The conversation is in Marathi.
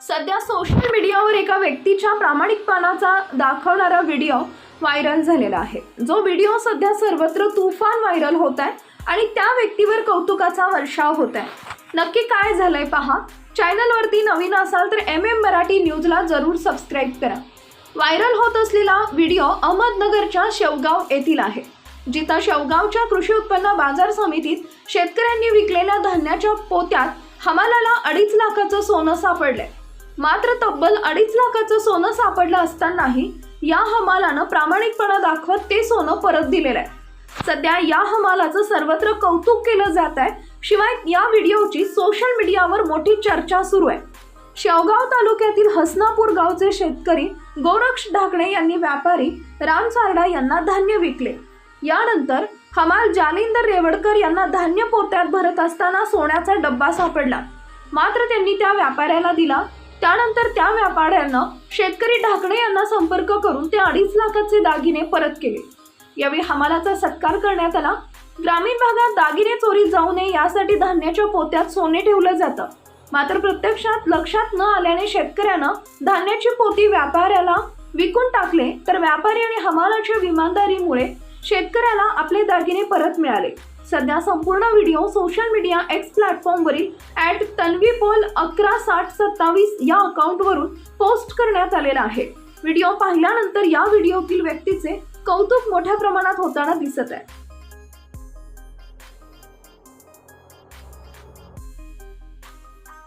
सध्या सोशल मीडियावर एका व्यक्तीच्या प्रामाणिकपणाचा दाखवणारा व्हिडिओ व्हायरल झालेला आहे. जो व्हिडिओ सध्या सर्वत्र तुफान व्हायरल होत आहे आणि त्या व्यक्तीवर कौतुकाचा वर्षाव होत आहे नक्की काय झालंय पहा. चॅनलवरती नवीन असाल तर एम एम मराठी न्यूजला जरूर सबस्क्राईब करा. व्हायरल होत असलेला व्हिडिओ अहमदनगरच्या शेवगाव येथील आहे. जिथं शेवगावच्या कृषी उत्पन्न बाजार समितीत शेतकऱ्यांनी विकलेल्या धान्याच्या पोत्यात हमालाला अडीच लाखाचं सोनं सापडलंय. मात्र तब्बल अडीच लाखाचं सोनं सापडलं असतानाही या हमालानं प्रामाणिकपणा दाखवत ते सोनं परत दिलेलं आहे. सध्या या हमालाचं सर्वत्र कौतुक केलं जात आहे. शिवाय या व्हिडिओची सोशल मीडियावर मोठी चर्चा सुरू आहे. शेवगाव तालुक्यातील हसनापूर गावचे शेतकरी गोरक्ष ढाकणे यांनी व्यापारी राम सारडा यांना धान्य विकले. यानंतर हमाल जालिंदर रेवडकर यांना धान्य पोत्यात भरत असताना सोन्याचा डब्बा सापडला. मात्र त्यांनी त्या व्यापाऱ्याला दिला. त्यानंतर त्या व्यापाऱ्यानं शेतकरी ढाकणे यांना संपर्क करून ते अडीच लाखाचे दागिने परत केले. यावेळी हमालाचा सत्कार करण्यात आला. ग्रामीण भागात दागिने चोरी जाऊ नये यासाठी धान्याच्या पोत्यात सोने ठेवलं जातं. मात्र प्रत्यक्षात लक्षात न आल्याने शेतकऱ्यानं धान्याची पोती व्यापाऱ्याला विकून टाकले. तर व्यापारी आणि हमालाच्या विमानदारीमुळे शेतकऱ्याला आपले दागिने परत मिळाले. सध्या संपूर्ण व्हिडिओ सोशल मीडिया एक्स प्लॅटफॉर्मवरील ॲट तन्वी पोल अकरा साठ सत्तावीस या अकाउंटवरून पोस्ट करण्यात आलेला आहे. व्हिडिओ पाहिल्यानंतर या व्हिडिओतील व्यक्तीचे कौतुक मोठ्या प्रमाणात होताना दिसत आहे.